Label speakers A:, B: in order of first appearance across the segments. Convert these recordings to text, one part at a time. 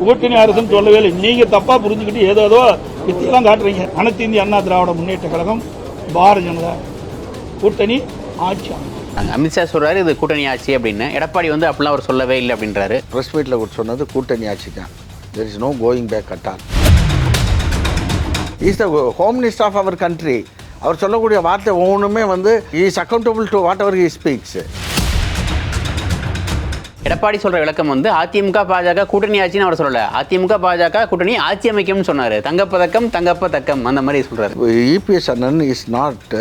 A: கூட்டணி அரசுன்னு சொல்லவே இல்லை. நீங்க தப்பா புரிஞ்சுக்கிட்டு ஏதோ ஏதோ வித்தியெல்லாம் காட்டுறீங்க. அனைத்து இந்திய அண்ணா திராவிட முன்னேற்ற கழகம் பாரதிய ஜனதா கூட்டணி ஆட்சி
B: அமித்ஷா சொல்றாரு இது கூட்டணி ஆட்சி அப்படின்னு. எடப்பாடி வந்து அப்படிலாம் அவர் சொல்லவே இல்லை அப்படின்றாரு.
C: ப்ரெஸ் மீட்டில் சொன்னது கூட்டணி ஆட்சி தான் there is no going back at all is the home minister of our country அவர் சொல்லக்கூடிய வார்த்தை ஒவ்வொன்றுமே வந்து is accountable to whatever he speaks
B: Edappadi சொல்ற விளக்கம் வந்து அதிமுக பாஜக கூட்டணி ஆட்சின்னு அவர் சொல்லல. அதிமுக பாஜக கூட்டணி ஆட்சி அமைக்கும்னு சொன்னாரு. தங்கப்பதக்கம் தங்கப்ப தக்கம் அந்த மாதிரி சொல்றாரு.
C: இபிஎஸ் அண்ணன் is not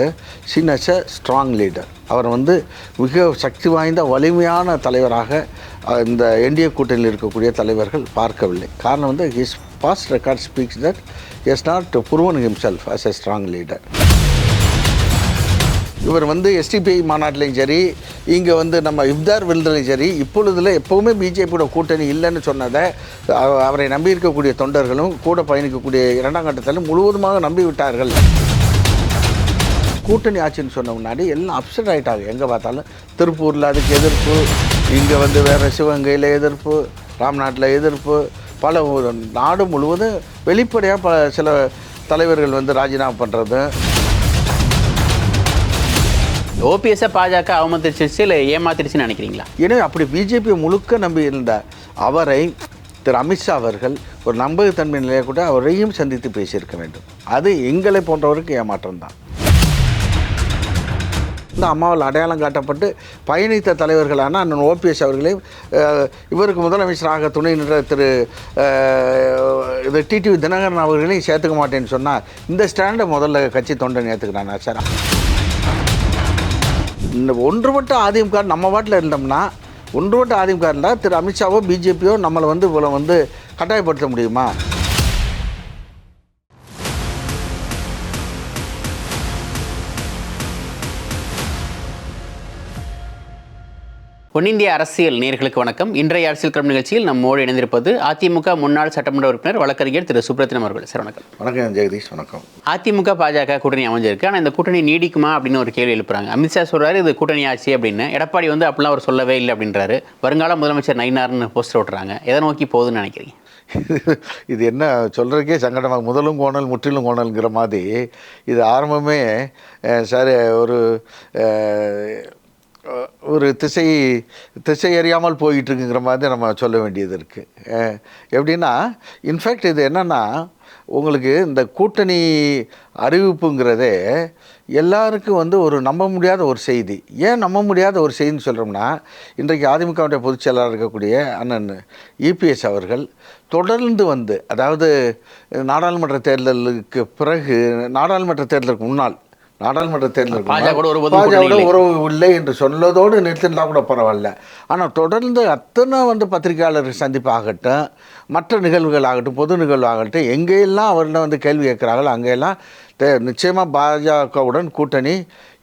C: seen as a strong leader அவர் வந்து மிக சக்தி வாய்ந்த வலிமையான தலைவராக இந்த என்டிஏ கூட்டணியில் இருக்கக்கூடிய தலைவர்கள் பார்க்கவில்லை. காரணம் வந்து his past record speaks that is not proven himself as a strong leader இவர் வந்து எஸ்டிபிஐ மாநாட்டிலையும் சரி இங்கே வந்து நம்ம இப்தார் விருதுலையும் சரி இப்பொழுதுல எப்போவுமே பிஜேபியோட கூட்டணி இல்லைன்னு சொன்னதை அவரை நம்பி இருக்கக்கூடிய தொண்டர்களும் கூட பயணிக்கக்கூடிய இரண்டாம் கட்டத்திலும் முழுவதுமாக நம்பி விட்டார்கள். கூட்டணி ஆட்சின்னு சொன்ன முன்னாடி எல்லாம் அப்செட் ஆகிட்டாங்க எங்கே பார்த்தாலும் திருப்பூரில் அதுக்கு எதிர்ப்பு இங்கே வந்து வேறு சிவகங்கையில் எதிர்ப்பு ராம்நாட்டில் எதிர்ப்பு பல நாடு முழுவதும் வெளிப்படையாக பல சில தலைவர்கள் வந்து ராஜினாமா பண்ணுறது
B: ஓபிஎஸ்ஸை பாஜக அவமதிச்சிருச்சு இல்லை ஏமாத்திருச்சுன்னு நினைக்கிறீங்களா?
C: ஏன்னா அப்படி பிஜேபி முழுக்க நம்பி இருந்த அவரை திரு அமித்ஷா அவர்கள் ஒரு நம்பகத்தன்மை நிலையை கூட அவரையும் சந்தித்து பேசியிருக்க வேண்டும். அது எங்களை போன்றவருக்கு ஏமாற்றம் தான் இந்த அம்மாவால் அடையாளம் காட்டப்பட்டு பயணித்த தலைவர்களான அண்ணன் ஓபிஎஸ் அவர்களே இவருக்கு முதலமைச்சராக துணை நின்ற திரு இது டிடிவி தினகரன் அவர்களையும் சேர்த்துக்க மாட்டேன்னு சொன்னால் இந்த ஸ்டாண்டை முதல்ல கட்சி தொண்டன் ஏற்றுக்கிறான் சார் இந்த ஒன்றுபட்ட அதிமுக நம்ம வாட்டில் இருந்தோம்னா ஒன்றுபட்ட அதிமுக இருந்தால் திரு அமித்ஷாவோ பிஜேபியோ நம்மளை வந்து இவ்வளோ வந்து கட்டாயப்படுத்த முடியுமா?
B: பொன்னிந்திய அரசியல் நேர்களுக்கு வணக்கம். இன்றைய அரசியல் கிளம் நிகழ்ச்சியில் நம்மோடு இணைந்திருப்பது அதிமுக முன்னாள் சட்டமன்ற உறுப்பினர் வழக்கறிஞர் திரு சுப்ரத்தினம் அவர்கள். சார் வணக்கம்.
C: வணக்கம் ஜெகதீஷ் வணக்கம்.
B: அதிமுக பாஜக கூட்டணி அமைஞ்சிருக்கு. ஆனால் இந்த கூட்டணி நீடிக்குமா அப்படின்னு ஒரு கேள்வி எழுப்புறாங்க. அமித்ஷா சொல்றாரு இது கூட்டணி ஆட்சி அப்படின்னு. எடப்பாடி வந்து அப்படிலாம் அவர் சொல்லவே இல்லை அப்படின்றாரு. வருங்கால முதலமைச்சர் நைனார்னு போஸ்டர் ஓட்டுறாங்க. எதை நோக்கி போகுதுன்னு நினைக்கிறீங்க?
C: இது என்ன சொல்கிறதுக்கே சங்கடமாக முதலும் கோணல் முற்றிலும் கோணல்ங்கிற மாதிரி இது ஆரம்பமே சார் ஒரு ஒரு திசை திசை அறியாமல் போயிட்டுருக்குங்கிற மாதிரி நம்ம சொல்ல வேண்டியது இருக்குது எப்படின்னா இன்ஃபேக்ட் இது என்னென்னா உங்களுக்கு இந்த கூட்டணி அறிவிப்புங்கிறதே எல்லாருக்கும் வந்து ஒரு நம்ப முடியாத ஒரு செய்தி. ஏன் நம்ப முடியாத ஒரு செய்தின்னு சொல்கிறோம்னா இன்றைக்கு அதிமுகவுடைய பொதுச் செயலாளர் இருக்கக்கூடிய அண்ணன் இபிஎஸ் அவர்கள் தொடர்ந்து வந்து அதாவது நாடாளுமன்ற தேர்தலுக்கு பிறகு நாடாளுமன்ற தேர்தலுக்கு முன்னால் நாடாளுமன்ற தேர்தலுக்கு
B: பாஜகவோட.
C: உறவு இல்லை என்று சொன்னதோடு நிறுத்தினா கூட பரவாயில்ல ஆனால் தொடர்ந்து அத்தனை வந்து பத்திரிகையாளர் சந்திப்பு ஆகட்டும் மற்ற நிகழ்வுகள் ஆகட்டும் பொது நிகழ்வு ஆகட்டும் எங்கெல்லாம் அவர்கிட்ட வந்து கேள்வி கேட்குறாங்களோ அங்கெல்லாம் நிச்சயமாக பாஜகவுடன் கூட்டணி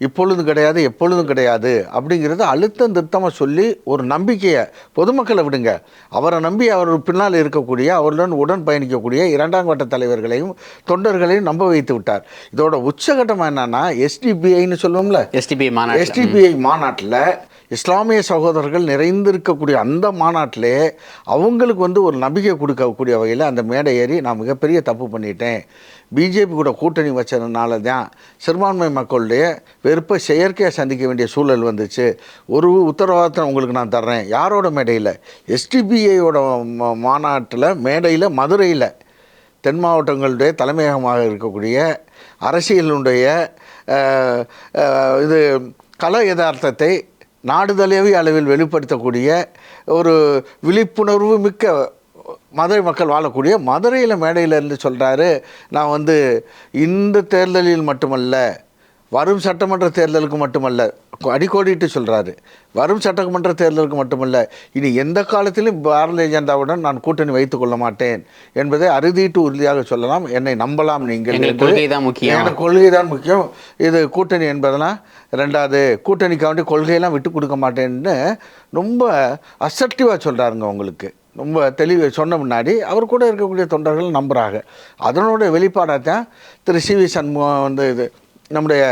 C: இப்பொழுதும் கிடையாது எப்பொழுதும் கிடையாது அப்படிங்கிறத அழுத்தம் திருத்தமாக சொல்லி ஒரு நம்பிக்கையை பொதுமக்களை விடுங்க. அவரை நம்பி அவர் பின்னால் இருக்கக்கூடிய அவருடன் உடன் பயணிக்கக்கூடிய இரண்டாம் கட்ட தலைவர்களையும் தொண்டர்களையும் நம்ப வைத்து விட்டார். இதோட உச்சகட்டம் என்னன்னா எஸ்டிபிஐன்னு சொல்லுவோம்ல.
B: எஸ்டிபி மாநாடு
C: எஸ்டிபிஐ மாநாட்டில் இஸ்லாமிய சகோதரர்கள் நிறைந்திருக்கக்கூடிய அந்த மாநாட்டிலே அவங்களுக்கு வந்து ஒரு நம்பிக்கை கொடுக்கக்கூடிய வகையில் அந்த மேடை ஏறி நான் மிகப்பெரிய தப்பு பண்ணிட்டேன். பிஜேபி கூட கூட்டணி வச்சதுனால தான் சிறுபான்மை மக்களுடைய வெறுப்பை செயற்கையாக சந்திக்க வேண்டிய சூழல் வந்துச்சு. ஒரு உத்தரவாதத்தை உங்களுக்கு நான் தர்றேன். யாரோட மேடையில்? எஸ்டிபிஐயோட மாநாட்டில் மேடையில் மதுரையில். தென் மாவட்டங்களுடைய தலைமையகமாக இருக்கக்கூடிய அரசியலுடைய இது கல யதார்த்தத்தை நாடு தழுவிய அளவில் வெளிப்படுத்தக்கூடிய ஒரு விழிப்புணர்வு மிக்க மதுரை மக்கள் வாழக்கூடிய மதுரையில் மேடையில் இருந்து சொல்கிறாரு நான் வந்து இந்த தேர்தலில் மட்டுமல்ல வரும் சட்டமன்ற தேர்தலுக்கு மட்டுமல்ல அடிக்கோடிட்டு சொல்கிறாரு வரும் சட்டமன்ற தேர்தலுக்கு மட்டுமல்ல இனி எந்த காலத்திலும் பாரதிய ஜனதாவுடன் நான் கூட்டணி வைத்துக் கொள்ள மாட்டேன் என்பதை அறுதிட்டு உறுதியாக சொல்லலாம். என்னை நம்பலாம் நீங்கள்.
B: கொள்கை தான் முக்கியம்.
C: எனக்கு கொள்கை தான் முக்கியம். இது கூட்டணி என்பதெல்லாம் ரெண்டாவது கூட்டணிக்காண்டி கொள்கையெல்லாம் விட்டு கொடுக்க மாட்டேன்னு ரொம்ப அசர்ட்டிவாக சொல்கிறாருங்க உங்களுக்கு. ரொம்ப தெளிவு சொன்ன முன்னாடி அவர் கூட இருக்கக்கூடிய தொண்டர்கள் நம்புகிறாங்க அதனோட வெளிப்பாடாக தான் திரு சி வி சண்முகம் வந்து இது நம்முடைய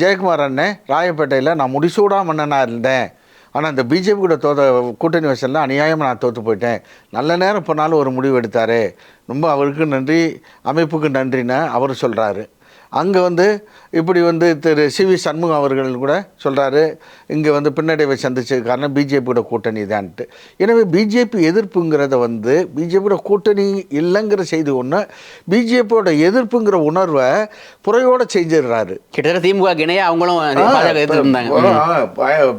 C: ஜெயக்குமார் அண்ணன் ராயப்பேட்டையில் நான் முடிசூடா மன்னனாக இருந்தேன். ஆனால் இந்த பிஜேபி கூட தோத கூட்டணி வசதியில் அநியாயமாக நான் தோற்று போயிட்டேன். நல்ல நேரம் போனாலும் ஒரு முடிவு எடுத்தார். ரொம்ப அவருக்கு நன்றி அமைப்புக்கு நன்றின்னு அவர் சொல்கிறாரு அங்கே வந்து இப்படி வந்து திரு சி வி சண்முகம் அவர்கள் கூட சொல்கிறாரு இங்கே வந்து பின்னடைவை சந்திச்சது காரணம் பிஜேபியோட கூட்டணி தான்ட்டு. எனவே பிஜேபி எதிர்ப்புங்கிறத வந்து பிஜேபியோட கூட்டணி இல்லைங்கிற செய்தி ஒன்று பிஜேபியோட எதிர்ப்புங்கிற உணர்வை புறையோடு செஞ்சிடுறாரு.
B: கிட்டத்தட்ட திமுக இணையா அவங்களும்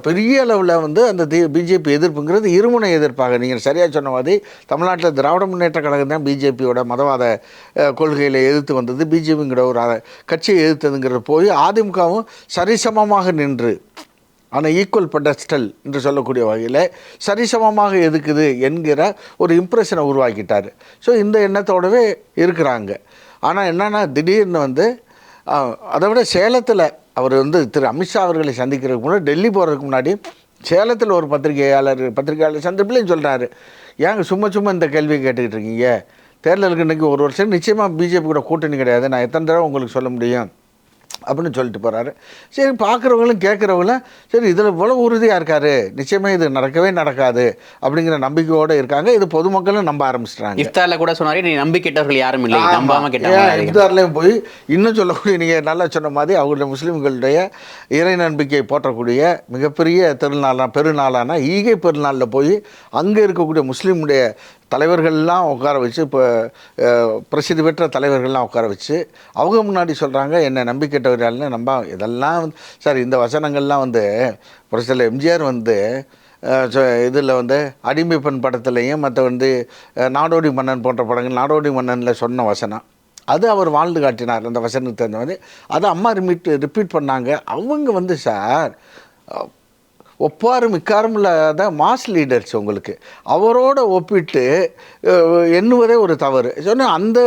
C: பெரிய அளவில் வந்து அந்த பிஜேபி எதிர்ப்புங்கிறது இருமுனை எதிர்ப்பாக. நீங்கள் சரியாக சொன்ன மாதிரி தமிழ்நாட்டில் திராவிட முன்னேற்ற கழகம் தான் பிஜேபியோட மதவாத கொள்கைகளை எதிர்த்து வந்தது. பிஜேபிங்கிற ஒரு கட்சியை எதிர்த்ததுங்கிற போய் அதிமுகவும் சரிசமமாக நின்று ஆனால் ஈக்குவல் பெடஸ்டல் என்று சொல்லக்கூடிய வகையில் சரிசமமாக எதுக்குது என்கிற ஒரு இம்ப்ரெஷனை உருவாக்கிட்டார். ஸோ இந்த எண்ணத்தோடவே இருக்கிறாங்க. ஆனால் என்னென்னா திடீர்னு வந்து அதை விட சேலத்தில் அவர் வந்து திரு அமித்ஷா அவர்களை சந்திக்கிறதுக்கு முன்னாடி டெல்லி போகிறதுக்கு முன்னாடி சேலத்தில் ஒரு பத்திரிகையாளர் பத்திரிகையாளர் சந்திப்பிலையும் சொல்கிறாரு ஏங்க சும்மா சும்மா இந்த கேள்வியை கேட்டுக்கிட்டு இருக்கீங்க? தேர்தலுக்கு இன்றைக்கி ஒரு வருஷம் நிச்சயமாக பிஜேபி கூட கூட்டணி கிடையாது. நான் எத்தனை தடவை உங்களுக்கு சொல்ல முடியும்? அப்படின்னு சொல்லிட்டு போகிறாரு சரி பார்க்குறவங்களும் கேட்குறவங்களும் சரி இதில் இவ்வளோ உறுதியாக இருக்காரு. நிச்சயமாக இது நடக்கவே நடக்காது அப்படிங்கிற நம்பிக்கையோடு இருக்காங்க. இது பொதுமக்களும் நம்ப ஆரம்பிச்சிட்டாங்க.
B: இஃப்தார்ல கூட சொன்னாரு நீ நம்பி கெட்டவர்கள் யாரும் இல்லை. நம்பாம கெட்டவங்க
C: ஏன்
B: அதிகம்.
C: இஃப்தார்லேயும் போய் இன்னும் சொல்லக்கூடிய நீங்கள் நல்லா சொன்ன மாதிரி அவங்களுடைய முஸ்லீம்களுடைய இறை நம்பிக்கையை போற்றக்கூடிய மிகப்பெரிய திருநாளான பெருநாளான ஈகை பெருநாளில் போய் அங்கே இருக்கக்கூடிய முஸ்லீமுடைய தலைவர்கள்லாம் உட்கார வச்சு இப்போ பிரசித்தி பெற்ற தலைவர்கள்லாம் உட்கார வச்சு அவங்க முன்னாடி சொல்கிறாங்க என்னை நம்பிக்கிட்டவர்கள்னு நம்ப இதெல்லாம் சார் இந்த வசனங்கள்லாம் வந்து பிரசிடல் எம்ஜிஆர் வந்து இதில் வந்து அடிமை பெண் படத்துலையும் மற்ற வந்து நாடோடி மன்னன் போன்ற படங்கள் நாடோடி மன்னனில் சொன்ன வசனம். அது அவர் வாழ்ந்து காட்டினார் அந்த வசனத்துக்கு தகுந்த மாதிரி. அதை அம்மா ரிமீட் ரிப்பீட் பண்ணாங்க. அவங்க வந்து சார் ஒப்பாரும் மிக்காரும் இல்லாத மாஸ் லீடர்ஸ் உங்களுக்கு. அவரோட ஒப்பிட்டு எண்ணுவதே ஒரு தவறு. சொன்னால் அந்த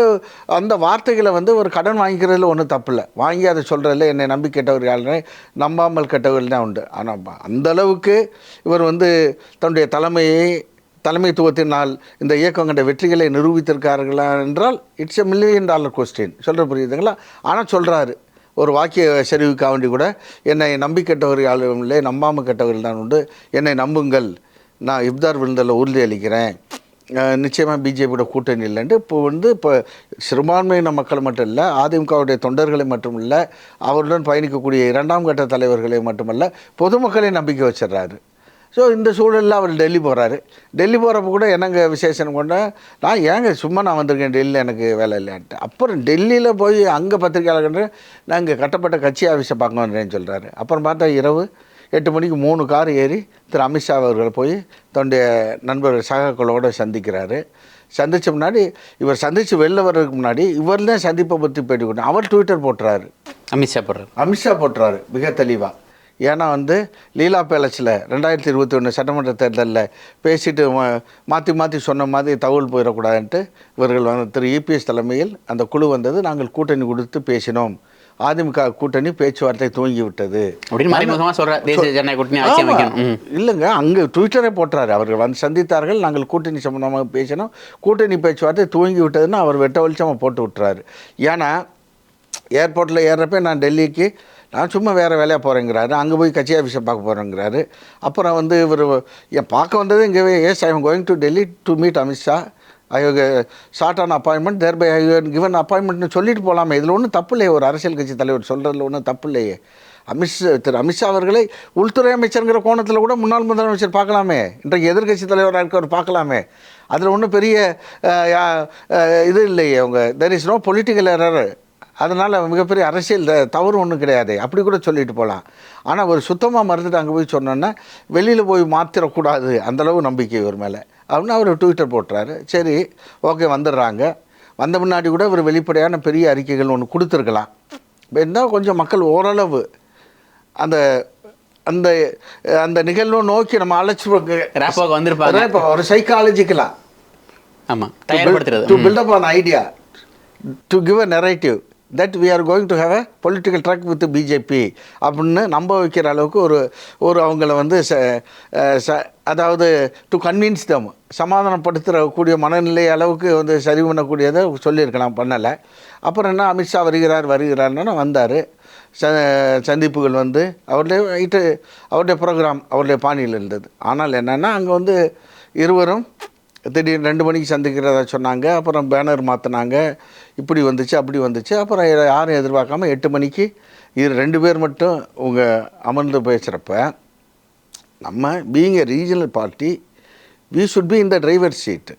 C: அந்த வார்த்தைகளை வந்து ஒரு கடன் வாங்கிக்கிறதுல ஒன்றும் தப்பு இல்லை வாங்கி அதை சொல்கிறதுல என்னை நம்பி கெட்டவர் நம்பாமல் கெட்டவர்கள் தான் உண்டு. ஆனால் அந்த அளவுக்கு இவர் வந்து தன்னுடைய தலைமையை தலைமைத்துவத்தினால் இந்த இயக்கம் கண்ட வெற்றிகளை நிரூபித்திருக்கார்களா என்றால் it's a million dollar question சொல்கிற புரியுதுங்களா? ஆனால் சொல்கிறாரு ஒரு வாக்கிய செறிவுக்காக வேண்டி கூட என்னை நம்பி கெட்டவர் யாரும் இல்லை நம்பாமல் கெட்டவர்கள் தான் உண்டு. என்னை நம்புங்கள். நான் இப்தார் விருந்தில் உறுதி அளிக்கிறேன். நிச்சயமாக பிஜேபியோட கூட்டணி இல்லைன்ட்டு இப்போ வந்து இப்போ சிறுபான்மையின மக்கள் மட்டும் இல்லை அதிமுகவுடைய தொண்டர்களை மட்டும் இல்லை அவருடன் பயணிக்கக்கூடிய இரண்டாம் கட்ட தலைவர்களை மட்டுமல்ல பொதுமக்களை நம்பிக்கை வச்சிடுறாரு. ஸோ இந்த சூழலில் அவர் டெல்லி போகிறாரு டெல்லி போகிறப்ப கூட என்னங்க விசேஷம் கொண்ட நான் ஏங்க சும்மா நான் வந்திருக்கேன் டெல்லியில் எனக்கு வேலை இல்லைன்ட்டு அப்புறம் டெல்லியில் போய் அங்கே பத்திரிக்கையாளர் நான் இங்கே கட்டப்பட்ட கட்சி ஆஃபீஸை பார்க்க வந்தேன்னு சொல்கிறாரு அப்புறம் பார்த்தா இரவு எட்டு மணிக்கு மூணு கார் ஏறி திரு. அமித்ஷா அவர்கள் போய் தன்னுடைய நண்பர் சகாக்களோடு சந்திக்கிறாரு. சந்திச்ச முன்னாடி இவர் சந்தித்து வெளில வர்றதுக்கு முன்னாடி இவர் தான் சந்திப்பை பற்றி பேட்டி கொடுத்தார். அவர் ட்விட்டர் போட்டுறாரு.
B: அமித்ஷா போடுறாரு.
C: அமித்ஷா போட்டுறாரு மிக தெளிவாக ஏன்னா வந்து லீலா பேலஸில் ரெண்டாயிரத்தி இருபத்தி ஒன்று சட்டமன்ற தேர்தலில் பேசிட்டு மாற்றி மாற்றி சொன்ன மாதிரி தகவல் போயிடக்கூடாதுன்ட்டு இவர்கள் வந்து திரு இபிஎஸ் தலைமையில் அந்த குழு வந்தது. நாங்கள் கூட்டணி கொடுத்து பேசினோம். அதிமுக கூட்டணி பேச்சுவார்த்தை துவங்கி விட்டது. இல்லைங்க அங்கே ட்விட்டரே போட்டுறாரு அவர்கள். வந்து சந்தித்தார்கள் நாங்கள் கூட்டணி சம்பந்தமாக பேசினோம். கூட்டணி பேச்சுவார்த்தை துவங்கி விட்டதுன்னு அவர் வெட்ட வெளிச்சமாக போட்டு விட்டுறாரு. ஏன்னா ஏர்போர்ட்டில் ஏறுறப்ப நான் டெல்லிக்கு நான் சும்மா வேறு வேலையாக போகிறேங்கிறாரு அங்கே போய் கட்சி ஆஃபீஸை பார்க்க போகிறேங்கிறாரு அப்புறம் வந்து இவர் என் பார்க்க வந்தது இங்கே S I am going to Delhi to meet Amit Shah I shot on appointment there by I given அப்பாயின்மெண்ட்னு சொல்லிட்டு போகலாமே இதில் ஒன்றும் தப்பு இல்லையே. ஒரு அரசியல் கட்சி தலைவர் சொல்கிறதுல ஒன்றும் தப்பு இல்லையே. அமித்ஷா திரு அமித்ஷா அவர்களை உள்துறை அமைச்சருங்கிற கோணத்தில் கூட முன்னாள் முதலமைச்சர் பார்க்கலாமே. இன்றைக்கு எதிர்க்கட்சி தலைவராக இருக்கவர் பார்க்கலாமே. அதில் ஒன்றும் பெரிய யா- இது இல்லையே அவங்க. There is no political error அதனால் மிகப்பெரிய அரசியல் தவறு ஒன்றும் கிடையாது. அப்படி கூட சொல்லிட்டு போகலாம் ஆனால் ஒரு சுத்தமாக மறந்துட்டு அங்கே போய் சொன்னோன்னா வெளியில் போய் மாற்றிடக்கூடாது அந்தளவு நம்பிக்கை இவர் மேலே. அப்படின்னு அவர் ட்விட்டர் போட்டுறாரு. சரி ஓகே வந்துடுறாங்க. வந்த முன்னாடி கூட ஒரு வெளிப்படையான பெரிய அறிக்கைகள் ஒன்று கொடுத்துருக்கலாம். இருந்தால் கொஞ்சம் மக்கள் ஓரளவு அந்த அந்த அந்த நிகழ்வு நோக்கி நம்ம அழைச்சி
B: வந்திருப்பாங்க.
C: இப்போ ஒரு சைக்காலஜிக்கலாக
B: ஆமா
C: டு
B: தயார்படுத்துறது. ம்.
C: Build up an idea to give a narrative that we are going to have a political track with BJP அப்படின்னு நம்ப வைக்கிற அளவுக்கு ஒரு ஒரு அவங்கள வந்து ச ச- அதாவது டு கன்வின்ஸ் தம் சமாதானப்படுத்துகிற கூடிய மனநிலை அளவுக்கு வந்து சரி பண்ணக்கூடியதை சொல்லியிருக்கலாம் பண்ணலை. அப்புறம் என்ன அமித்ஷா வருகிறார் வருகிறார்னு வந்தார். ச சந்திப்புகள் வந்து அவருடைய இட்டு அவருடைய ப்ரோக்ராம் அவருடைய பாணியில் இருந்தது. ஆனால் என்னென்னா அங்கே வந்து இருவரும் திடீர்னு ரெண்டு மணிக்கு சந்திக்கிறதா சொன்னாங்க அப்புறம் பேனர் மாற்றினாங்க இப்படி வந்துச்சு அப்படி வந்துச்சு. அப்புறம் யாரும் எதிர்பார்க்காம எட்டு மணிக்கு இது ரெண்டு பேர் மட்டும் உங்கள் அமர்ந்து பேசுகிறப்ப நம்ம being a regional party we should be இந்த டிரைவர் சீட்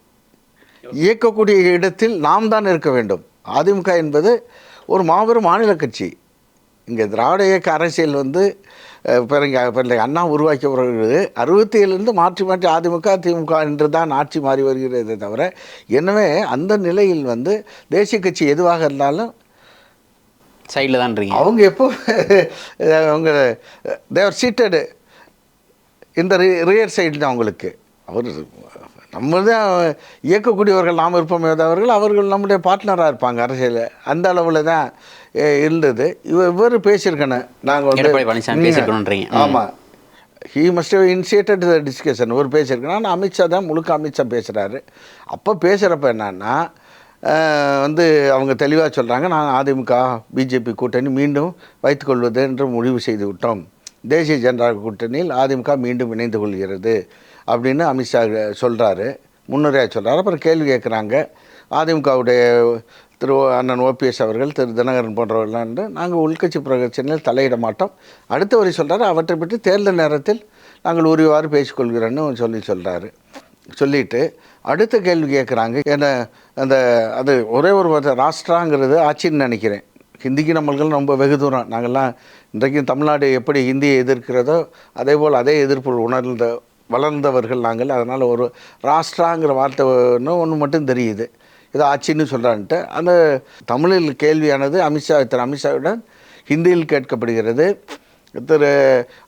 C: இயக்கக்கூடிய இடத்தில் நாம் தான் இருக்க வேண்டும். அதிமுக என்பது ஒரு மாபெரும் மாநில கட்சி. இங்கே திராவிட இயக்க அரசியல் வந்து அஹ், பிறகு பிறகு அண்ணா உருவாக்கிய பிறகு அறுபத்தி ஏழுலேருந்து மாற்றி மாற்றி அதிமுக திமுக என்று தான் ஆட்சி மாறி வருகிறதே தவிர எனவே அந்த நிலையில் வந்து தேசிய கட்சி எதுவாக இருந்தாலும்
B: சைடில் தான் இருக்கீங்க.
C: அவங்க எப்போ அவங்க தேவர் சீட்டடு இந்த ரியர் சைடு தான் அவங்களுக்கு. அவர் நம்ம தான் இயக்கக்கூடியவர்கள் நாம் இருப்போமே அவர்கள் அவர்கள் நம்முடைய பார்ட்னராக இருப்பாங்க அரசியலில் அந்த அளவில் தான் இருந்தது. இவ இவர் பேசியிருக்கணும் நாங்கள்.
B: ம்.
C: ஆமாம் he must initiated the discussion ஒரு பேசியிருக்கணும் ஆனால் அமித்ஷா தான் முழுக்க அமித்ஷா பேசுகிறாரு அப்போ பேசுகிறப்ப என்னன்னா வந்து அவங்க தெளிவாக சொல்கிறாங்க நான் அதிமுக பிஜேபி கூட்டணி மீண்டும் வைத்துக்கொள்வது என்று முடிவு செய்து விட்டோம் தேசிய ஜனநாயக கூட்டணியில் அதிமுக மீண்டும் இணைந்து கொள்கிறது. அப்படின்னு அமித்ஷா சொல்கிறாரு முன்னுரையாக சொல்கிறாரு அப்புறம் கேள்வி கேட்குறாங்க அதிமுகவுடைய திரு அண்ணன் ஓபிஎஸ் அவர்கள் திரு தினகரன் போன்றவர்கள் என்று நாங்கள் உள்கட்சி பிரச்சனையில் தலையிட மாட்டோம். அடுத்த வரி சொல்கிறாரு அவற்றை பற்றி தேர்தல் நேரத்தில் நாங்கள் உரிவாறு பேசிக்கொள்கிறோன்னு சொல்லி சொல்கிறாரு சொல்லிட்டு அடுத்த கேள்வி கேட்குறாங்க ஏன்னா அந்த அது ஒரே ஒரு ராஷ்ட்ராங்கிறது ராஷ்டிராங்கிறது ஆட்சின்னு நினைக்கிறேன். ஹிந்திக்கு நம்மளுக்கு ரொம்ப வெகு தூரம். நாங்கள்லாம் இன்றைக்கும் தமிழ்நாடு எப்படி ஹிந்தியை எதிர்க்கிறதோ அதே போல் அதே எதிர்ப்பு உணர்ந்த வளர்ந்தவர்கள் நாங்கள். அதனால் ஒரு ராஷ்டிராங்கிற வார்த்தை ஒன்று மட்டும் தெரியுது. இது ஆட்சின்னு சொல்கிறான்ட்டு அந்த தமிழில் கேள்வியானது அமித்ஷா திரு அமித்ஷாவுடன் ஹிந்தியில் கேட்கப்படுகிறது. திரு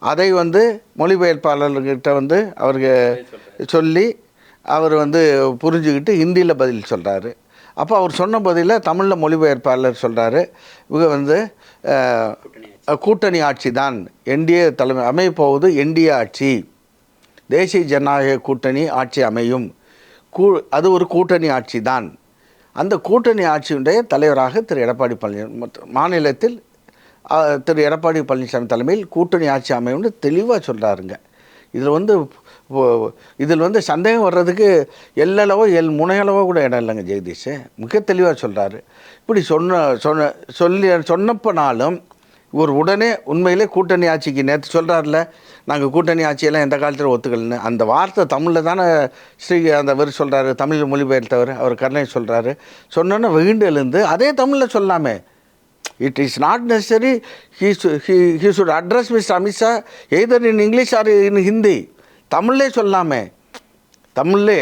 C: அதை வந்து மொழிபெயர்ப்பாளர்கிட்ட வந்து அவருக்கு சொல்லி அவர் வந்து புரிஞ்சுக்கிட்டு ஹிந்தியில் பதில் சொல்கிறாரு அப்போ அவர் சொன்ன பதிலில் தமிழில் மொழிபெயர்ப்பாளர் சொல்கிறாரு இவங்க வந்து கூட்டணி ஆட்சி தான். என்டிஏ தலைமை அமையப்போவது என்டிஏ ஆட்சி. தேசிய ஜனநாயக கூட்டணி ஆட்சி அமையும். கூ அது ஒரு கூட்டணி ஆட்சி தான் அந்த கூட்டணி ஆட்சியுடைய தலைவராக திரு எடப்பாடி பழனிசாமி மாநிலத்தில் திரு எடப்பாடி பழனிசாமி தலைமையில் கூட்டணி ஆட்சி அமையும்னு தெளிவாக சொல்கிறாருங்க இதில் வந்து இதில் வந்து சந்தேகம் வர்றதுக்கு எல்லளவோ எல் முனையளவோ கூட இடம் இல்லைங்க ஜெகதீஷ். மிக தெளிவாக சொல்கிறாரு இப்படி சொன்ன சொன்ன சொல்லி சொன்னப்பனாலும் இவர் உடனே உண்மையிலே கூட்டணி ஆட்சிக்கு நேற்று சொல்கிறார்ல நாங்கள் கூட்டணி ஆட்சியெல்லாம் எந்த காலத்தில் ஒத்துக்கலன்னு. அந்த வார்த்தை தமிழில் தானே ஸ்ரீ அந்த அவர் சொல்கிறாரு தமிழ் மொழிபெயர்த்தவர் அவர் கருணை சொல்கிறாரு சொன்னோன்னே வெகுண்டு எழுந்து அதே தமிழில் சொல்லாமே. It is not necessary he he should address mister Amit Shah either in English or இன் ஹிந்தி தமிழ்லே சொல்லாமே. தமிழ்லே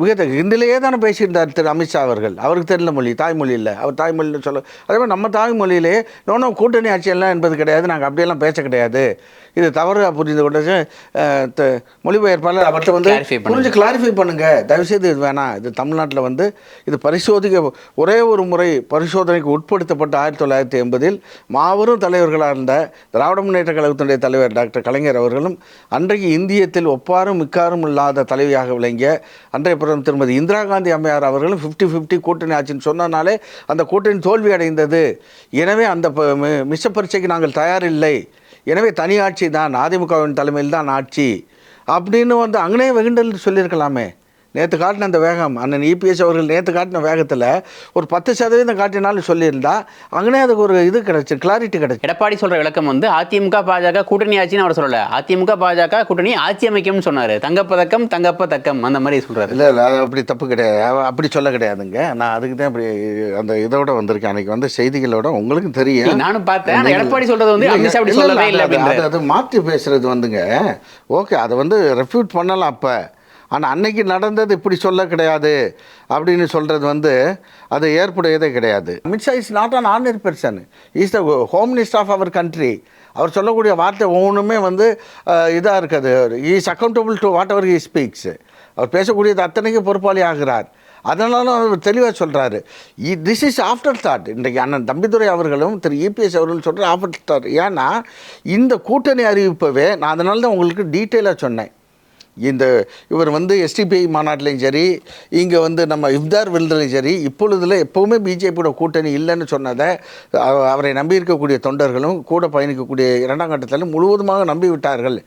C: விகத ஹிந்திலேயே தானே பேசியிருந்தார் திரு அமித்ஷா அவர்கள். அவருக்கு தெரியல மொழி தாய்மொழி இல்லை. அவர் தாய்மொழியில் சொல்ல அதே மாதிரி நம்ம தாய்மொழியிலே நோனோ கூட்டணி ஆட்சியெல்லாம் என்பது கிடையாது. நாங்கள் அப்படியெல்லாம் பேச கிடையாது. இது தவறு புரிந்து த- மொழிபெயர்ப்பாளர் அவர்கிட்ட வந்து. புரிஞ்சு கிளாரிஃபை பண்ணுங்க. தயவுசெய்து இது வேணாம் இது தமிழ்நாட்டில் வந்து இது பரிசோதிக்க ஒரே ஒரு முறை பரிசோதனைக்கு உட்படுத்தப்பட்ட ஆயிரத்தி தொள்ளாயிரத்தி எண்பதில் மாபெரும் தலைவர்களாக இருந்த திராவிட முன்னேற்ற கழகத்தினுடைய தலைவர் டாக்டர் கலைஞர் அவர்களும் அன்றைக்கு இந்தியத்தில் ஒப்பாரும் மிக்காரும் இல்லாத தலைவியாக விளங்கிய அன்றைய பிரதமர் திருமதி இந்திரா காந்தி அம்மையார் அவர்களும் ஃபிஃப்டி ஃபிஃப்டி கூட்டணி ஆட்சின்னு சொன்னனாலே அந்த கூட்டணி தோல்வி அடைந்தது. எனவே அந்த ப- மிஷ பரீட்சைக்கு நாங்கள் தயாரில்லை. எனவே தனி ஆட்சி தான் அதிமுகவின் தலைமையில் தான் ஆட்சி. அப்படின்னு வந்து அங்கனே வெகுண்டல் சொல்லியிருக்கலாமே. நேற்று காட்டின அந்த வேகம் அண்ணன் இபிஎஸ் அவர்கள் நேற்று காட்டின வேகத்தில் ஒரு பத்து சதவீதம் காட்டினாலும் சொல்லியிருந்தா அங்கனே அதுக்கு ஒரு இது கிடச்சி கிளாரிட்டி கிடச்சி.
B: எடப்பாடி சொல்ற விளக்கம் வந்து அதிமுக பாஜக கூட்டணி ஆட்சின்னு அவர் சொல்லல. அதிமுக பாஜக கூட்டணி ஆட்சி அமைக்கும்னு சொன்னாரு. தங்கப்பதக்கம் தங்கப்ப தக்கம் அந்த மாதிரி சொல்றாரு.
C: இல்லை இல்லை அது அப்படி தப்பு கிடையாது. அப்படி சொல்ல கிடையாதுங்க. நான் அதுக்கு தான் அப்படி அந்த இதோட வந்திருக்கேன். அன்றைக்கி வந்து செய்திகளோட உங்களுக்கும் தெரியும்.
B: நானும் பார்த்தேன். எடப்பாடி சொல்றது வந்து அமித்ஷா அப்படி சொல்லவே
C: இல்ல, அது மாற்றி பேசுறது வந்துங்க. ஓகே அதை வந்து ரெஃப்யூட் பண்ணலாம் அப்போ. ஆனால் அன்னைக்கு நடந்தது இப்படி சொல்ல கிடையாது அப்படின்னு சொல்கிறது வந்து அது ஏற்புடையதே கிடையாது. Amit Shah is not an ordinary person is the home minister of our country அவர் சொல்லக்கூடிய வார்த்தை ஒவ்வொன்றுமே வந்து இதாக இருக்குது. Is accountable to whatever he speaks அவர் பேசக்கூடியது அத்தனைக்கும் பொறுப்பாளி ஆகிறார். அதனால அவர் தெளிவாக சொல்கிறாரு திஸ் இஸ் ஆஃப்டர் தாட் இன்றைக்கு அண்ணன் தம்பிதுரை அவர்களும் திரு இபிஎஸ் அவர்களும் சொல்கிற ஆஃப்டர் தாட் ஏன்னா இந்த கூட்டணி அறிவிப்பவே நான் அதனால தான் உங்களுக்கு டீட்டெயிலாக சொன்னேன். இந்த இவர் வந்து எஸ்டிபிஐ மாநாட்டிலையும் சரி இங்கே வந்து நம்ம இஃப்தார் விருதுலையும் சரி இப்பொழுதுல எப்போவுமே பிஜேபியோட கூட்டணி இல்லைன்னு சொன்னதை அவரை நம்பி இருக்கக்கூடிய தொண்டர்களும் கூட பயணிக்கக்கூடிய இரண்டாம் கட்டத்திலும் முழுவதுமாக நம்பி விட்டார்கள்.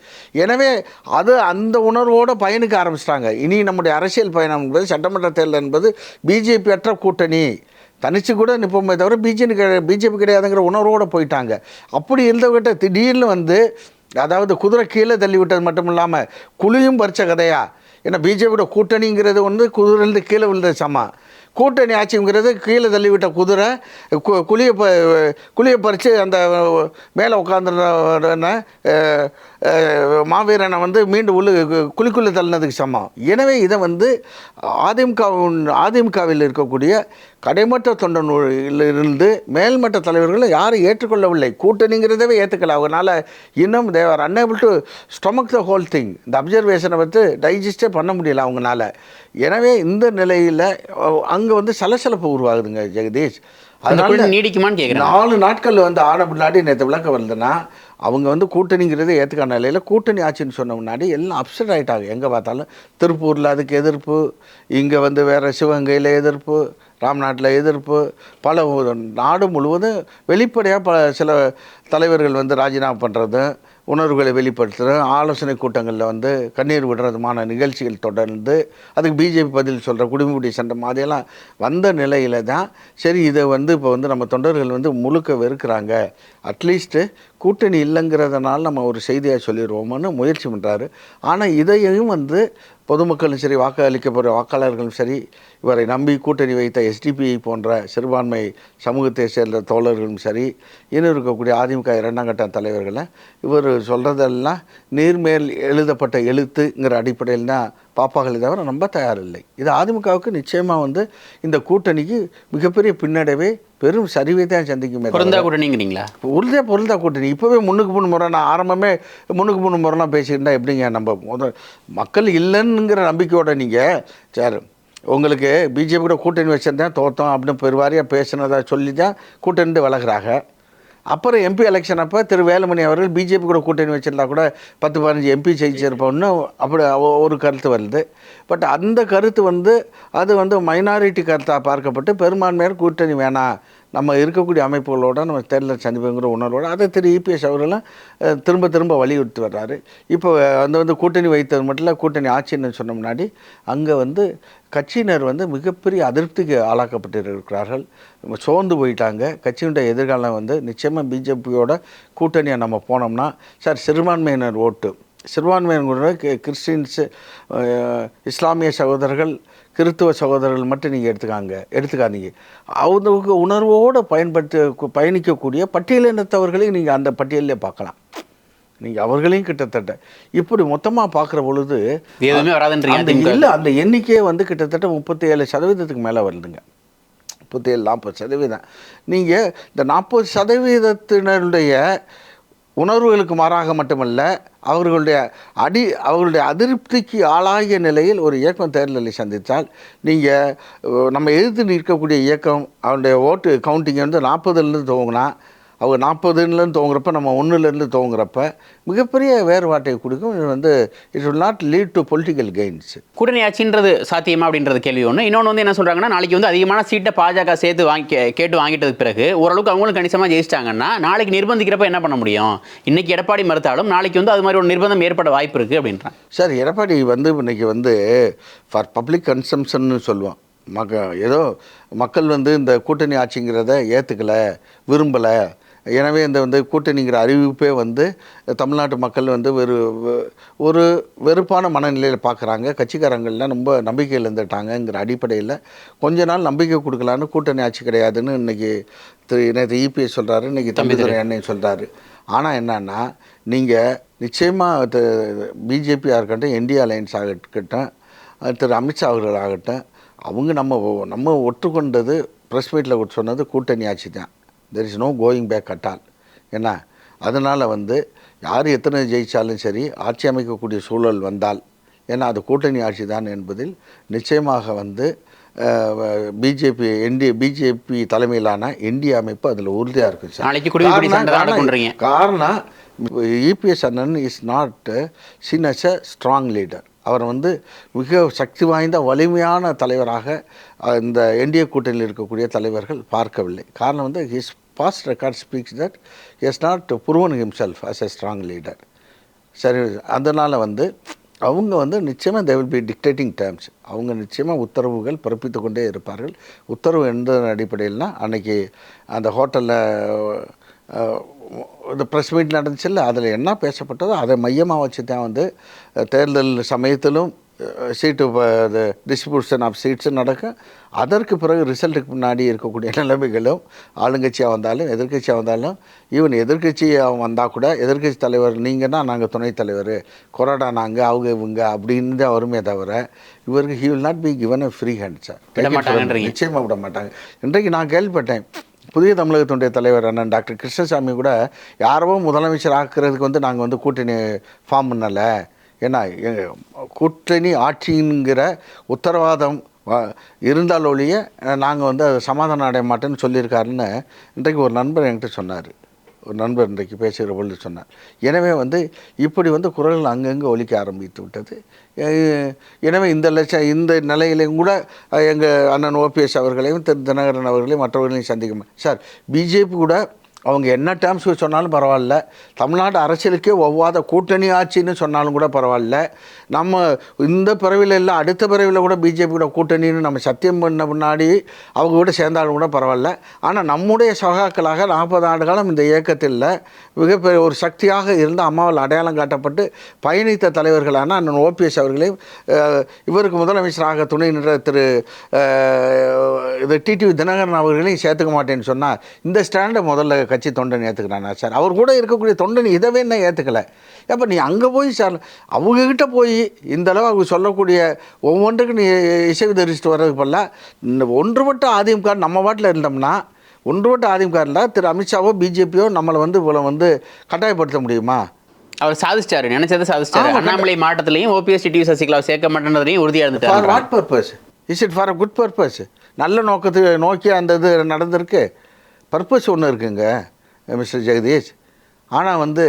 C: எனவே அது அந்த உணர்வோடு பயணிக்க ஆரம்பிச்சிட்டாங்க. இனி நம்முடைய அரசியல் பயணம் என்பது சட்டமன்ற தேர்தல் என்பது பிஜேபி அற்ற கூட்டணி. தனிச்சு கூட நிற்போமே தவிர பிஜேபி பிஜேபி கிடையாதுங்கிற உணர்வோடு போயிட்டாங்க. அப்படி இருந்தவர்கிட்ட திடீர்னு வந்து அதாவது குதிரை கீழே தள்ளி விட்டது மட்டும் இல்லாமல் குழியும் பறித்த கதையா? ஏன்னா பிஜேபியோட கூட்டணிங்கிறது வந்து குதிரையிலேருந்து கீழே விழுந்தது சமம் கூட்டணி ஆட்சிங்கிறது கீழே தள்ளிவிட்ட குதிரை கு குழியை ப குழியை பறித்து அந்த மேலே உட்காந்துருந்த மாவீரனை வந்து மீண்டும் உள்ளு குழிக்குள்ளே தள்ளினதுக்கு சமம். எனவே இதை வந்து அதிமுக அதிமுகவில் இருக்கக்கூடிய கடைமட்ட தொண்டனிலிருந்து மேல்மட்ட தலைவர்கள் யாரும் ஏற்றுக்கொள்ளவில்லை. கூட்டணிங்கிறதவே ஏற்றுக்கல அவங்களால இன்னும் they are unable to stomach the whole thing இந்த அப்சர்வேஷனை வந்து டைஜஸ்டே பண்ண முடியல அவங்கனால. எனவே இந்த நிலையில் அங்கே வந்து சலசலப்பு உருவாகுதுங்க ஜெகதீஷ். அதனால
B: நீடிக்குமான்னு கேட்குறேன்
C: நாலு நாட்கள் வந்து ஆன பின்னாடி நேற்று விளக்கம் வருதுன்னா அவங்க வந்து கூட்டணிங்கிறது ஏற்றுக்கான நிலையில் கூட்டணி ஆட்சின்னு சொன்ன முன்னாடி எல்லாம் அப்செட் ஆகிட்டாங்க எங்கே பார்த்தாலும்? திருப்பூரில் அதுக்கு எதிர்ப்பு இங்கே வந்து வேறு சிவகங்கையில் எதிர்ப்பு ராம்நாட்டில் எதிர்ப்பு பல நாடு முழுவதும் வெளிப்படையாக பல சில தலைவர்கள் வந்து ராஜினாமா பண்ணுறதும் உணர்வுகளை வெளிப்படுத்துகிற ஆலோசனை கூட்டங்களில் வந்து கண்ணீர் விடுறதுமான நிகழ்ச்சிகள் தொடர்ந்து அதுக்கு பிஜேபி பதில் சொல்கிற குடிமுடி சண்டை மாதிரியெல்லாம் வந்த நிலையில் தான் சரி இதை வந்து இப்போ வந்து நம்ம தொண்டர்கள் வந்து முழுக்க வெறுக்கிறாங்க. அட்லீஸ்ட்டு கூட்டணி இல்லைங்கிறதுனால நம்ம ஒரு செய்தியாக சொல்லிடுவோம்னு முயற்சி பண்ணுறாரு ஆனால் இதையும் வந்து பொதுமக்களும் சரி வாக்களிக்கப்படுற வாக்காளர்களும் சரி இவரை நம்பி கூட்டணி வைத்த எஸ்டிபிஐ போன்ற சிறுபான்மை சமூகத்தை சேர்ந்த தோழர்களும் சரி இன்னும் இருக்கக்கூடிய அதிமுக இரண்டாம் கட்ட தலைவர்களை இவர் சொல்கிறதெல்லாம் நீர்மேல் எழுதப்பட்ட எழுத்துங்கிற அடிப்படையில் தான் பாப்பாக்களை தவிர நம்ப தயாரில்லை. இது அதிமுகவுக்கு நிச்சயமாக வந்து இந்த கூட்டணிக்கு மிகப்பெரிய பின்னடைவை பெரும் சரிவை தான் சந்திக்குமே
B: பொருந்தா கூட்டணிங்கிறீங்களா
C: உறுதியா பொருந்தா கூட்டணி இப்போவே முன்னுக்கு மூணு முறை. நான் ஆரம்பமே முன்னுக்கு மூணு முறைலாம் பேசியிருந்தா எப்படிங்க நம்ம முதல் மக்கள் இல்லைங்கிற நம்பிக்கையோட நீங்கள் சார் உங்களுக்கு பிஜேபி கூட கூட்டணி வச்சிருந்தேன் தோத்தோம் அப்படின்னு பெருவாரியாக பேசுனதா சொல்லி தான் கூட்டணி விலகுறாங்க. அப்புறம் எம்பி எலெக்ஷன் அப்போ திரு வேலுமணி அவர்கள் பிஜேபி கூட கூட்டணி வச்சிருந்தா கூட பத்து பதினஞ்சு எம்பி ஜெயிச்சிருப்போம்னு அப்படி ஒரு கருத்து வருது. பட் அந்த கருத்து வந்து அது வந்து மைனாரிட்டி கருத்தாக பார்க்கப்பட்டு பெரும்பான்மையான கூட்டணி வேணாம். நம்ம இருக்கக்கூடிய அமைப்புகளோட நம்ம தேர்தல் சந்திப்புங்கிற உணர்வோடு அதை திரு இபிஎஸ் அவர்களும் திரும்ப திரும்ப வலியுறுத்தி வர்றாரு. இப்போ அந்த வந்து கூட்டணி வைத்தது மட்டும் இல்லை கூட்டணி ஆட்சின்னு சொன்ன முன்னாடி அங்கே வந்து கட்சியினர் வந்து மிகப்பெரிய அதிருப்திக்கு ஆளாக்கப்பட்டிருக்கிறார்கள். நம்ம சோர்ந்து போயிட்டாங்க. கட்சியினுடைய எதிர்காலம் வந்து நிச்சயமாக பிஜேபியோட கூட்டணியை நம்ம போனோம்னா சார் சிறுபான்மையினர் ஓட்டு. சிறுபான்மையினர் கிறிஸ்டின்ஸு இஸ்லாமிய சகோதரர்கள் கிறித்துவ சகோதரர்கள் மட்டும் நீங்கள் எடுத்துக்காங்க எடுத்துக்காதீங்க. அவங்களுக்கு உணர்வோடு பயன்படுத்த பயணிக்கக்கூடிய பட்டியலினத்தவர்களையும் நீங்கள் அந்த பட்டியலிலே பார்க்கலாம். நீங்கள் அவர்களையும் கிட்டத்தட்ட இப்படி மொத்தமாக பார்க்குற பொழுது
B: எதுவுமே வராதுன்றீங்க
C: இல்லை அந்த எண்ணிக்கையே வந்து கிட்டத்தட்ட முப்பத்தி ஏழு சதவீதத்துக்கு மேலே வருதுங்க. முப்பத்தி ஏழு நாற்பது சதவீதம். நீங்கள் இந்த நாற்பது சதவீதத்தினருடைய உணர்வுகளுக்கு மாறாக மட்டுமல்ல அவர்களுடைய அடி அவர்களுடைய அதிருப்திக்கு ஆளாகிய நிலையில் ஒரு இயக்கம் தேர்தலை சந்தித்தால் நீங்கள் நம்ம எதிர்த்து நிற்கக்கூடிய இயக்கம் அவருடைய ஓட்டு கவுண்டிங் வந்து நாற்பதுலேருந்து துவங்கினா அவங்க நாற்பதுலேருந்து துவங்குறப்ப நம்ம ஒன்றுலேருந்து துவங்குறப்ப மிகப்பெரிய வேறுபாட்டை கொடுக்கும். இது வந்து it will not lead to political gains
B: கூட்டணி ஆட்சின்றது சாத்தியமா அப்படின்றது கேள்வி ஒன்று இன்னொன்று வந்து என்ன சொல்றாங்கன்னா நாளைக்கு வந்து அதிகமான சீட்டை பாஜக சேர்த்து வாங்கி கேட்டு வாங்கிட்டதுக்கு பிறகு ஓரளவுக்கு அவங்களும் கணிசமாக ஜெயிச்சிட்டாங்கன்னா நாளைக்கு நிர்பந்திக்கிறப்ப என்ன பண்ண முடியும்? இன்னைக்கு எடப்பாடி மறுத்தாலும் நாளைக்கு வந்து அது மாதிரி ஒரு நிர்பந்தம் ஏற்பட வாய்ப்பு இருக்கு அப்படின்றான்
C: சார் எடப்பாடி வந்து இன்னைக்கு வந்து ஃபார் பப்ளிக் கன்சம்ஷன்னு சொல்லுவோம் மக்க ஏதோ மக்கள் வந்து இந்த கூட்டணி ஆட்சிங்கிறத ஏற்றுக்கலை விரும்பலை. எனவே இந்த வந்து கூட்டணிங்கிற அறிவிப்பே வந்து தமிழ்நாட்டு மக்கள் வந்து வெ- ஒரு வெறுப்பான மனநிலையில் பார்க்குறாங்க கட்சிக்காரங்கள்லாம் ரொம்ப நம்பிக்கையில் இருந்துட்டாங்கங்கிற அடிப்படையில் கொஞ்ச நாள் நம்பிக்கை கொடுக்கலான்னு கூட்டணி ஆட்சி கிடையாதுன்னு இன்னைக்கு திரு நேற்று இபிஎஸ் சொல்கிறாரு இன்னைக்கு தம்பிதுரை அண்ணன் சொல்கிறாரு ஆனால் என்னன்னா நீங்கள் நிச்சயமாக பிஜேபியாக இருக்கட்டும் என்டி அலையன்ஸ் ஆகட்டும் திரு. அமித்ஷா அவர்கள் ஆகட்டும் அவங்க நம்ம நம்ம ஒற்றுக்கொண்டது ப்ரெஸ் மீட்டில் சொன்னது கூட்டணி ஆட்சி தான். There is no going back at all என்ன அதனால் வந்து யார் எத்தனை ஜெயித்தாலும் சரி ஆட்சி அமைக்கக்கூடிய சூழல் வந்தால் ஏன்னா அது கூட்டணி ஆட்சி தான் என்பதில் நிச்சயமாக வந்து பிஜேபி என்டி பிஜேபி தலைமையிலான என்டிஏ அமைப்பு அதில் உறுதியாக இருக்குது சார். காரணம்- இபிஎஸ் அண்ணன் is not seen as a strong leader அவர் வந்து மிக சக்தி வாய்ந்த வலிமையான தலைவராக இந்த என்டிஏ கூட்டணியில் இருக்கக்கூடிய தலைவர்கள் பார்க்கவில்லை. காரணம் வந்து his past record speaks that is not proven himself as a strong leader சரி அதனால் வந்து அவங்க வந்து நிச்சயமாக they will be dictating terms அவங்க நிச்சயமாக உத்தரவுகள் பிறப்பித்து கொண்டே இருப்பார்கள். உத்தரவு எந்த அடிப்படையில்னா அன்னைக்கு அந்த ஹோட்டலில் இந்த ப்ரெஸ் மீட் நடந்துச்சுல்ல அதில் என்ன பேசப்பட்டதோ அதை மையமாக வச்சு தான் வந்து தேர்தல் சமயத்திலும் சீட்டு டிஸ்ட்ரிபியூஷன் ஆஃப் சீட்ஸு நடக்கும் அதற்கு பிறகு ரிசல்ட்டுக்கு முன்னாடி இருக்கக்கூடிய நிலைமைகளும் ஆளுங்கட்சியாக வந்தாலும் எதிர்க்கட்சியாக வந்தாலும் ஈவன் எதிர்க்கட்சியாக வந்தால் கூட எதிர்க்கட்சி தலைவர் நீங்கன்னா நாங்கள் துணைத் தலைவர். கொரோனா நாங்கள் அவங்க இவங்க அப்படின்னு தான் வருமே தவிர இவருக்கு he will not be given a free hand sir. நிச்சயமாக விட மாட்டாங்க. இன்றைக்கு நான் கேள்விப்பட்டேன் புதிய தமிழகத்துடைய தலைவர் அண்ணன் டாக்டர் கிருஷ்ணசாமி கூட யாரோ முதலமைச்சர் ஆக்குறதுக்கு வந்து நாங்கள் வந்து கூட்டணி ஃபார்ம் பண்ணலை. ஏன்னா கூட்டணி ஆட்சிங்கிற உத்தரவாதம் இருந்தால் ஒழிய நாங்கள் வந்து அது சமாதானம் அடைய மாட்டேன்னு சொல்லியிருக்காருன்னு இன்றைக்கு ஒரு நண்பர் என்கிட்ட சொன்னார். ஒரு நண்பர் இன்றைக்கு பேசுகிற பொழுது சொன்னார். எனவே வந்து இப்படி வந்து குரல்கள் அங்கங்கே ஒலிக்க ஆரம்பித்து விட்டது. எனவே இந்த லட்சம் இந்த நிலையிலையும் கூட எங்கள் அண்ணன் ஓபிஎஸ் அவர்களையும் திரு தினகரன் அவர்களையும் மற்றவர்களையும் சந்திக்க சார் பிஜேபி கூட அவங்க என்ன டேர்ம்ஸ் சொன்னாலும் பரவாயில்ல. தமிழ்நாடு அரசியலுக்கே ஒவ்வாத கூட்டணி ஆட்சின்னு சொன்னாலும் கூட பரவாயில்ல. நம்ம இந்த பிறவியில் இல்லை அடுத்த பிறவியில் கூட பிஜேபி கூட கூட்டணின்னு நம்ம சத்தியம் பண்ண முன்னாடி அவங்க கூட சேர்ந்தாலும் கூட பரவாயில்ல. ஆனால் நம்முடைய சகாக்களாக நாற்பது ஆண்டு காலம் இந்த இயக்கத்தில் மிகப்பெரிய ஒரு சக்தியாக இருந்த அம்மாவால் அடையாளம் காட்டப்பட்டு பயணித்த தலைவர்களான அண்ணன் ஓபிஎஸ் அவர்களையும் இவருக்கு முதலமைச்சராக துணை நின்ற திரு இது டிடிவி தினகரன் அவர்களையும் சேர்த்துக்க மாட்டேன்னு சொன்னால் இந்த ஸ்டாண்டை முதல்ல கட்சி தொண்டன் ஏற்றுக்கிறானா சார்? அவர் கூட இருக்கக்கூடிய தொண்டன் இதவே என்ன ஏற்றுக்கல அப்போ நீ அங்கே போய் சார் அவங்கக்கிட்ட போய் இந்த அளவு அவங்க சொல்லக்கூடிய ஒவ்வொன்றுக்கும் நீ இசை தெரிவிச்சுட்டு வர்றதுக்கு பதிலாக இந்த ஒன்றுபட்ட அதிமுக நம்ம வாட்டில் இருந்தோம்னா ஒன்றுபட்ட அதிமுக இருந்தால் திரு அமித்ஷாவோ பிஜேபியோ நம்மளை வந்து இவ்வளோ வந்து கட்டாயப்படுத்த முடியுமா?
B: அவர் சாதிச்சிட்டாரு. நினைச்சதை சாதிச்சிட்டாரு.
C: ஆமா,
B: அண்ணாமலை மாவட்டத்திலையும் ஓபிஎஸ் டிவி சசிகலாவை சேர்க்க மாட்டேன்றதையும் உறுதியாக
C: ஃபார்
B: இருந்துட்டாரு.
C: What purpose is it for a good purpose நல்ல நோக்கத்துக்கு நோக்கி அந்த இது நடந்திருக்கு. பர்பஸ் ஒன்று இருக்குங்க மிஸ்டர் ஜெகதீஷ். ஆனால் வந்து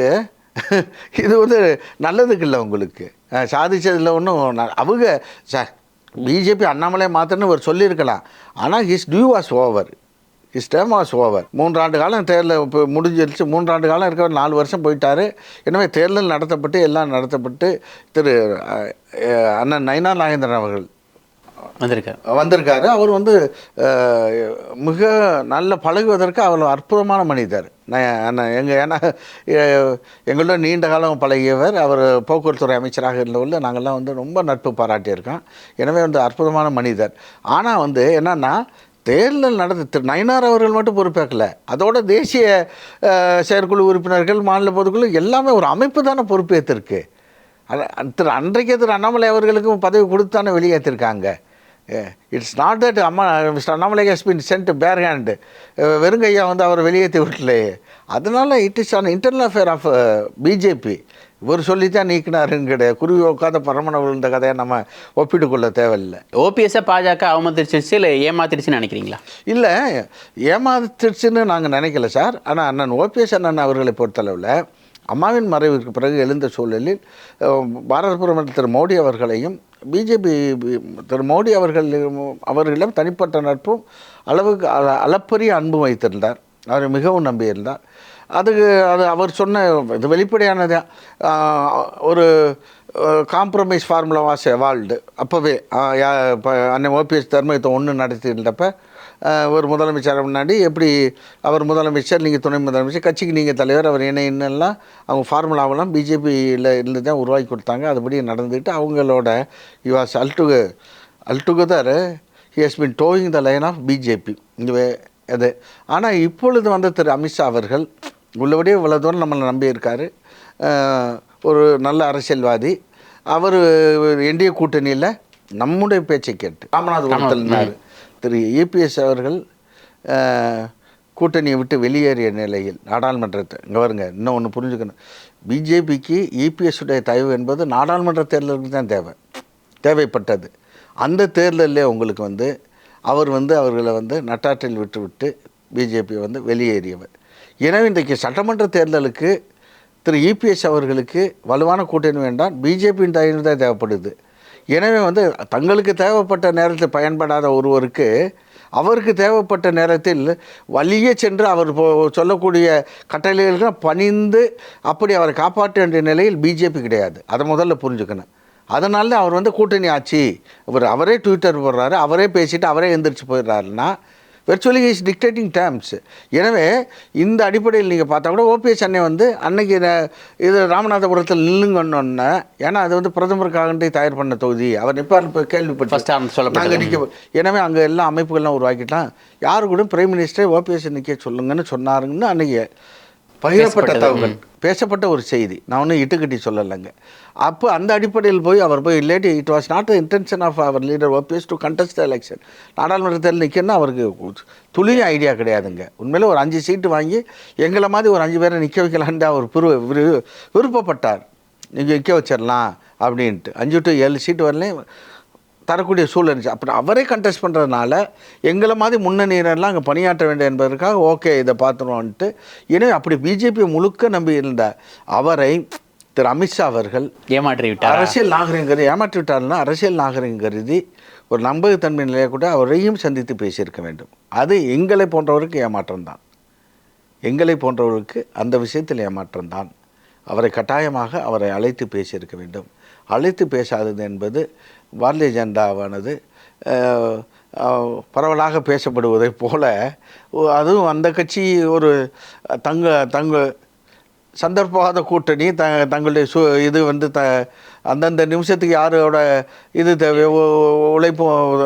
C: இது வந்து நல்லதுக்கு இல்லை உங்களுக்கு. சாதிச்சதில் ஒன்றும் அவங்க சார் பிஜேபி அண்ணாமலை மாத்திரன்னு அவர் சொல்லியிருக்கலாம். ஆனால் his due was over his term was over மூன்றாண்டு காலம் தேர்தல் இப்போ முடிஞ்சிருச்சு. மூன்றாண்டு காலம் இருக்க நாலு வருஷம் போயிட்டார். எனவே தேர்தல் நடத்தப்பட்டு எல்லாம் நடத்தப்பட்டு திரு அண்ணன் நயனா நாகேந்திரன் அவர்கள்
B: வந்திருக்காரு.
C: வந்திருக்காரு. அவர் வந்து மிக நல்ல பழகுவதற்கு அவ்வளோ அற்புதமான மனிதர். நான் எங்கள் ஏன்னா எங்களோட நீண்ட காலம் பழகியவர். அவர் போக்குவரத்துறை அமைச்சராக இருந்தவர்கள் நாங்கள்லாம் வந்து ரொம்ப நட்பு பாராட்டியிருக்கோம். எனவே வந்து அற்புதமான மனிதர். ஆனால் வந்து என்னென்னா தேர்தல் நடந்த திரு நயனார் அவர்கள் மட்டும் பொறுப்பேற்கல. அதோட தேசிய செயற்குழு உறுப்பினர்கள் மாநில பொதுக்குழு எல்லாமே ஒரு அமைப்பு தானே பொறுப்பேற்றிருக்கு. திரு அன்றைக்கே திரு அண்ணாமலை அவர்களுக்கும் பதவி கொடுத்தானே வெளியேற்றிருக்காங்க. இட்ஸ் நாட் தட் அம்மா mister Annamalai has been sent bare hand வெறுங்கையா வந்து அவர் வெளியேற்றி விட்டலையே அதனால it is an internal affair of BJP இவர் சொல்லித்தான் நீக்கினாருங்க கிடையாது. குருவி உட்காந்த பரமண விழுந்த கதையை நம்ம ஒப்பிட்டு கொள்ள தேவையில்லை
B: ஓபிஎஸ்ஸை பாஜக அவமதிச்சிருச்சு இல்லை ஏமாத்திருச்சுன்னு நினைக்கிறீங்களா?
C: இல்லை ஏமாத்திடுச்சுன்னு நாங்கள் நினைக்கல சார். ஆனால் அண்ணன் ஓபிஎஸ் அண்ணன் அவர்களை பொறுத்தளவில் அம்மாவின் மறைவிற்கு பிறகு எழுந்த சூழலில் பாரத பிரதமர் திரு மோடி அவர்களையும் பிஜேபி திரு மோடி அவர்கள் அவர்களிடம் தனிப்பட்ட நட்பும் அளவுக்கு அள- அளப்பரிய அன்பும் வைத்திருந்தார். அவரை மிகவும் நம்பியிருந்தார். அதுக்கு அது அவர் சொன்ன இது வெளிப்படையானது. ஒரு காம்ப்ரமைஸ் ஃபார்முலா வாஸ் எவால்டு அப்போவே இப்போ ஓபிஎஸ் தர்மயத்தை ஒன்று நடத்தியிருந்தப்போ ஒரு முதலமைச்சர் முன்னாடி எப்படி அவர் முதலமைச்சர் நீங்கள் துணை முதலமைச்சர் கட்சிக்கு நீங்கள் தலைவர் அவர் என்ன என்னெல்லாம் அவங்க ஃபார்முலாவெல்லாம் பிஜேபியில் இருந்து தான் உருவாக்கி கொடுத்தாங்க. அதுபடி நடந்துக்கிட்டு அவங்களோட யுவாஸ் அல்டுக altogether he has been doing the line of BJP இது அது. ஆனால் இப்பொழுது வந்த திரு அமித்ஷா அவர்கள் உள்ளபடியே இவ்வளோ தூரம் நம்மளை நம்பியிருக்காரு ஒரு நல்ல அரசியல்வாதி. அவர் என்டிஏ கூட்டணியில் நம்முடைய பேச்சை கேட்டு ராமநாதபுரத்தில் இருந்தார் திரு இபிஎஸ் அவர்கள் கூட்டணியை விட்டு வெளியேறிய நிலையில் நாடாளுமன்றத்தை இங்கே வருங்க இன்னும் ஒன்று புரிஞ்சுக்கணும். பிஜேபிக்கு இபிஎஸ்ஸுடைய தயவு என்பது நாடாளுமன்ற தேர்தலுக்கு தான் தேவை தேவைப்பட்டது. அந்த தேர்தலில் உங்களுக்கு வந்து அவர் வந்து அவர்களை வந்து நட்டாற்றில் விட்டுவிட்டு பிஜேபி வந்து வெளியேறியவர். எனவே இன்றைக்கு சட்டமன்ற தேர்தலுக்கு திரு இபிஎஸ் அவர்களுக்கு வலுவான கூட்டணி வேண்டாம் பிஜேபியின் தயவு தான் தேவைப்படுது. எனவே வந்து தங்களுக்கு தேவைப்பட்ட நேரத்தில் பயன்படாத ஒருவருக்கு அவருக்கு தேவைப்பட்ட நேரத்தில் வழியே சென்று அவர் போ- சொல்லக்கூடிய கட்டளைகளுக்கு பணிந்து அப்படி அவரை காப்பாற்ற வேண்டிய நிலையில் பிஜேபி கிடையாது. அதை முதல்ல புரிஞ்சுக்கணும். அதனால அவர் வந்து கூட்டணி ஆட்சி இவர் அவரே ட்விட்டர் போடுறாரு அவரே பேசிட்டு அவரே எந்திரிச்சு போயிடுறாருன்னா விர்ச்சுவலி இஸ் டிக்டேட்டிங் டேர்ம்ஸ் எனவே இந்த அடிப்படையில் நீங்கள் பார்த்தா கூட ஓபிஎஸ் அண்ணே வந்து அன்னைக்கு இத- ராமநாதபுரத்தில் நில்லுங்கன்னொன்னே ஏன்னா அது வந்து பிரதமருக்காகண்டே தயார் பண்ண தொகுதி. அவர் நிப்பார் இப்போ கேள்விப்பட்டு. நாங்கள் நிற்க எனவே அங்கே எல்லா அமைப்புகள்லாம் உருவாக்கிட்டான் யாரு கூட பிரைம் மினிஸ்டர் ஓபிஎஸ் நிற்க சொல்லுங்கன்னு சொன்னாருங்கன்னு அன்னைக்கு பகிரப்பட்ட. தகவல் பேசப்பட்ட ஒரு செய்தி. நான் ஒன்றும் இட்டுக்கட்டி சொல்லலைங்க. அப்போ அந்த அடிப்படையில் போய் அவர் போய் இல்லாட்டி it was not the intention of our leader OPS to contest election நாடாளுமன்ற தேர்தல் நிற்கணும்னா அவருக்கு துளிய ஐடியா கிடையாதுங்க. உண்மையிலே ஒரு அஞ்சு சீட்டு வாங்கி எங்களை மாதிரி ஒரு அஞ்சு பேரை நிற்க வைக்கலான்ட்டு அவர் விரு விரு- விருப்பப்பட்டார். நீங்கள் நிற்க வச்சிடலாம் அப்படின்ட்டு. அஞ்சு டு ஏழு சீட்டு வரலையும் தரக்கூடிய சூழல் இருந்துச்சு. அப்புறம் அவரே கண்டெஸ்ட் பண்ணுறதுனால எங்களை மாதிரி முன்னணியினர்லாம் அங்கே பணியாற்ற வேண்டும் என்பதற்காக ஓகே இதை பார்த்துருவோன்ட்டு எனவே அப்படி பிஜேபி முழுக்க நம்பி இருந்த அவரை திரு அமித்ஷா அவர்கள்
B: ஏமாற்றி விட்டார்?
C: அரசியல் நாகரிகம் கருதி ஏமாற்றி விட்டார்னா அரசியல் நாகரிகம் கருதி ஒரு நம்பகத்தன்மை நிலையை கூட அவரையும் சந்தித்து பேசியிருக்க வேண்டும். அது எங்களை போன்றவருக்கு ஏமாற்றம் தான். எங்களை போன்றவருக்கு அந்த விஷயத்தில் ஏமாற்றம் தான். அவரை கட்டாயமாக அவரை அழைத்து பேசியிருக்க வேண்டும். அழைத்து பேசாதது என்பது பாரதிய ஜனதாவானது பரவலாக பேசப்படுவதைப் போல அதுவும் அந்த கட்சி ஒரு தங்க தங்க சந்தர்ப்பவாத கூட்டணி த தங்களுடைய சு இது வந்து த அந்தந்த நிமிஷத்துக்கு யாரோட இது தேவையோ உழைப்பு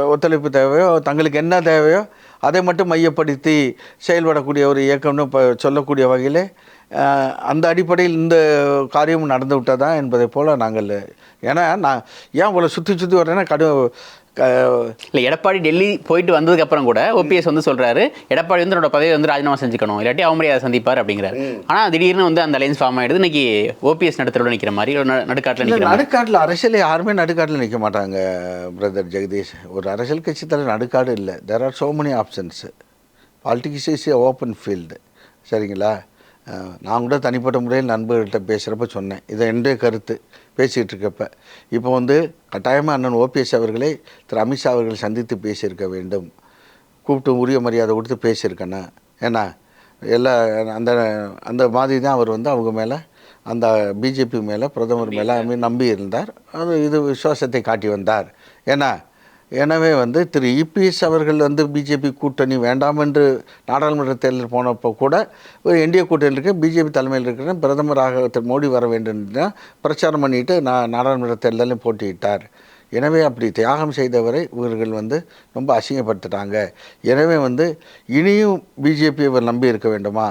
C: ஒத்துழைப்பு தேவையோ தங்களுக்கு என்ன தேவையோ அதை மட்டும் மையப்படுத்தி செயல்படக்கூடிய ஒரு இயக்கம்னு இப்போ சொல்லக்கூடிய வகையில் அந்த அடிப்படையில் இந்த காரியமும் நடந்து விட்டதா என்பதை போல் நாங்கள் ஏன்னா நான் ஏன் உங்களை சுற்றி சுற்றி வரேன்னா கடு
B: இல்லை எடப்பாடி டெல்லி போயிட்டு வந்ததுக்கு அப்புறம் கூட ஓபிஎஸ் வந்து சொல்றாரு எடப்பாடி வந்து என்னோட பதவியை வந்து ராஜினாமா செஞ்சுக்கணும் இல்லாட்டி அவமரியாதை சந்திப்பார் அப்படிங்கிறாரு. ஆனா திடீர்னு வந்து அந்த அலைன்ஸ் ஃபார்ம் ஆயிடுது. இன்னைக்கு ஓபிஎஸ் நடுத்தரோட நிக்கிற மாதிரி ஒரு நடு- நடுக்காட்டுல மாதிரி.
C: நடுக்காட்டில் அரசியல் யாருமே நடுக்காட்டில் நிற்க மாட்டாங்க பிரதர் ஜெகதீஷ். ஒரு அரசியல் கட்சி தலைவர் நடுக்காடு இல்லை. There are so many options politics is a open field சரிங்களா? நான் கூட தனிப்பட்ட முறையில் நண்பர்கள்ட்ட பேசுகிறப்ப சொன்னேன். இது என்னுடைய கருத்து. பேசிகிட்டு இருக்கப்ப. இப்போ வந்து கட்டாயமாக அண்ணன் ஓபிஎஸ் அவர்களை திரு அமித்ஷா அவர்கள் சந்தித்து பேசியிருக்க வேண்டும். கூப்பிட்டு உரிய மரியாதை கொடுத்து பேசியிருக்கேண்ணா ஏன்னா எல்லா அந்த அந்த மாதிரி தான் அவர் வந்து அவங்க மேலே அந்த பிஜேபி மேலே பிரதமர் மேலே நம்பி இருந்தார் அது இது விசுவாசத்தை காட்டி வந்தார். ஏன்னா எனவே வந்து திரு இபிஎஸ் அவர்கள் வந்து பிஜேபி கூட்டணி வேண்டாம் என்று நாடாளுமன்ற தேர்தல் போனப்போ கூட ஒரு என்டிஏ கூட்டணி இருக்க பிஜேபி தலைமையில் இருக்கிற பிரதமராக திரு மோடி வர வேண்டும் என்று தான் பிரச்சாரம் பண்ணிட்டு நான் நாடாளுமன்ற தேர்தலில் போட்டியிட்டார். எனவே அப்படி தியாகம் செய்தவரை இவர்கள் வந்து ரொம்ப அசிங்கப்படுத்துட்டாங்க. எனவே வந்து இனியும் பிஜேபி இவர் நம்பி இருக்க வேண்டுமா?